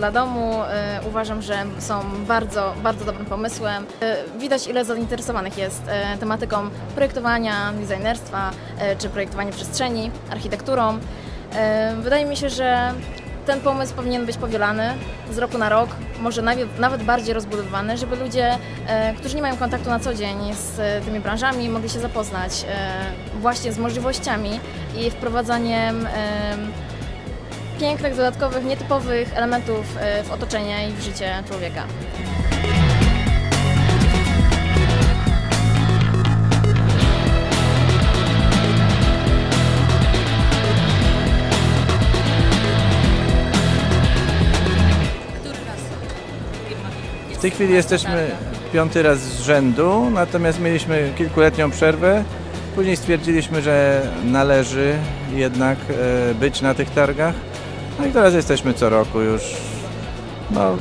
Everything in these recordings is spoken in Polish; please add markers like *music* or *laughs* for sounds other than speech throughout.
dla domu e, uważam, że są bardzo, bardzo dobrym pomysłem. E, Widać ile zainteresowanych jest e, tematyką projektowania, designerstwa czy projektowania przestrzeni, architekturą. Wydaje mi się, że ten pomysł powinien być powielany z roku na rok, może nawet, bardziej rozbudowywany, żeby ludzie, którzy nie mają kontaktu na co dzień z tymi branżami, mogli się zapoznać właśnie z możliwościami i wprowadzaniem em, pięknych, dodatkowych, nietypowych elementów e, w otoczenie i w życie człowieka. W tej chwili jesteśmy piąty raz z rzędu, natomiast mieliśmy kilkuletnią przerwę. Później stwierdziliśmy, że należy jednak e, być na tych targach. No i teraz jesteśmy co roku już. No,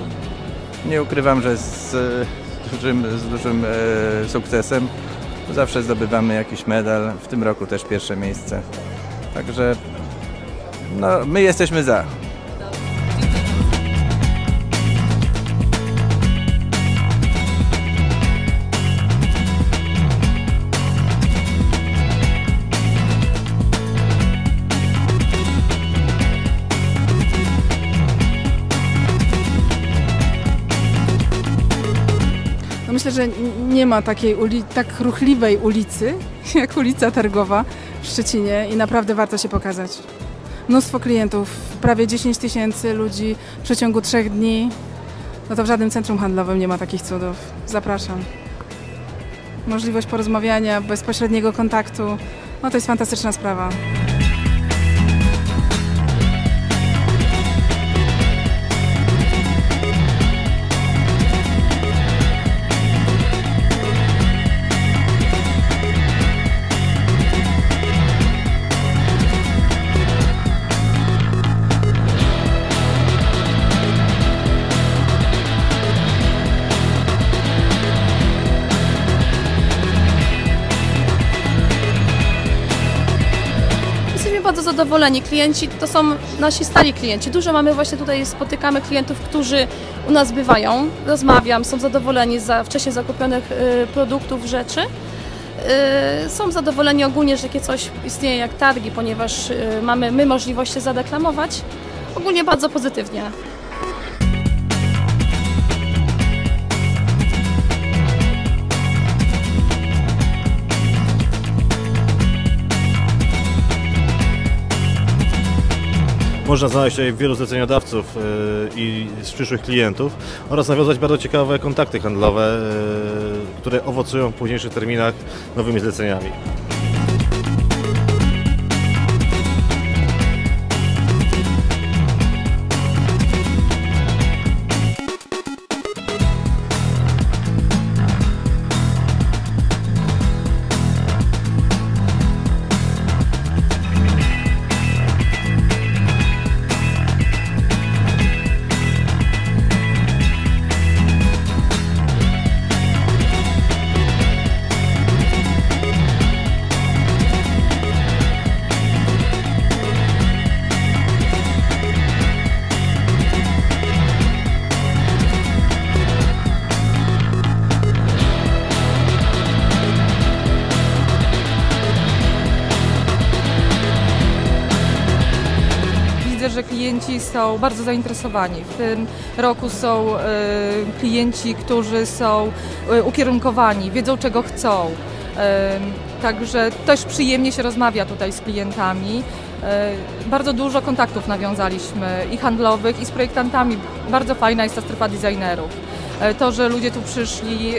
nie ukrywam, że z, e, dużym, z dużym e, sukcesem. Zawsze zdobywamy jakiś medal. W tym roku też pierwsze miejsce. Także no, my jesteśmy za. Myślę, że nie ma takiej tak ruchliwej ulicy *laughs* jak ulica Targowa w Szczecinie i naprawdę warto się pokazać. Mnóstwo klientów, prawie 10 tysięcy ludzi w przeciągu trzech dni. No to w żadnym centrum handlowym nie ma takich cudów. Zapraszam. Możliwość porozmawiania, bezpośredniego kontaktu. No to jest fantastyczna sprawa. Zadowoleni. Klienci to są nasi stali klienci. Dużo mamy właśnie tutaj, spotykamy klientów, którzy u nas bywają. Rozmawiam, są zadowoleni za wcześniej zakupionych y, produktów, rzeczy. Y, są zadowoleni ogólnie, że takie coś istnieje jak targi, ponieważ y, mamy my możliwość się zadeklamować. Ogólnie bardzo pozytywnie. Można znaleźć tutaj wielu zleceniodawców e, i z przyszłych klientów oraz nawiązać bardzo ciekawe kontakty handlowe, e, które owocują w późniejszych terminach nowymi zleceniami. Że klienci są bardzo zainteresowani. W tym roku są e, klienci, którzy są e, ukierunkowani, wiedzą czego chcą. E, Także też przyjemnie się rozmawia tutaj z klientami. Bardzo dużo kontaktów nawiązaliśmy i handlowych, i z projektantami. Bardzo fajna jest ta strefa designerów. To, że ludzie tu przyszli,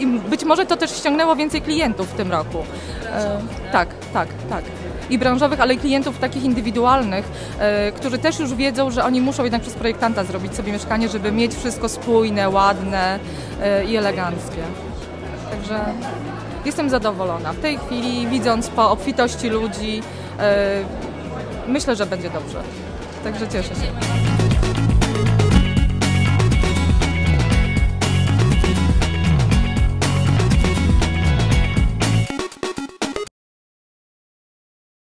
i być może to też ściągnęło więcej klientów w tym roku. E, tak, tak, tak. I branżowych, ale i klientów takich indywidualnych, e, którzy też już wiedzą, że oni muszą jednak przez projektanta zrobić sobie mieszkanie, żeby mieć wszystko spójne, ładne e, i eleganckie. Także jestem zadowolona. W tej chwili, widząc po obfitości ludzi, e, myślę, że będzie dobrze. Także cieszę się.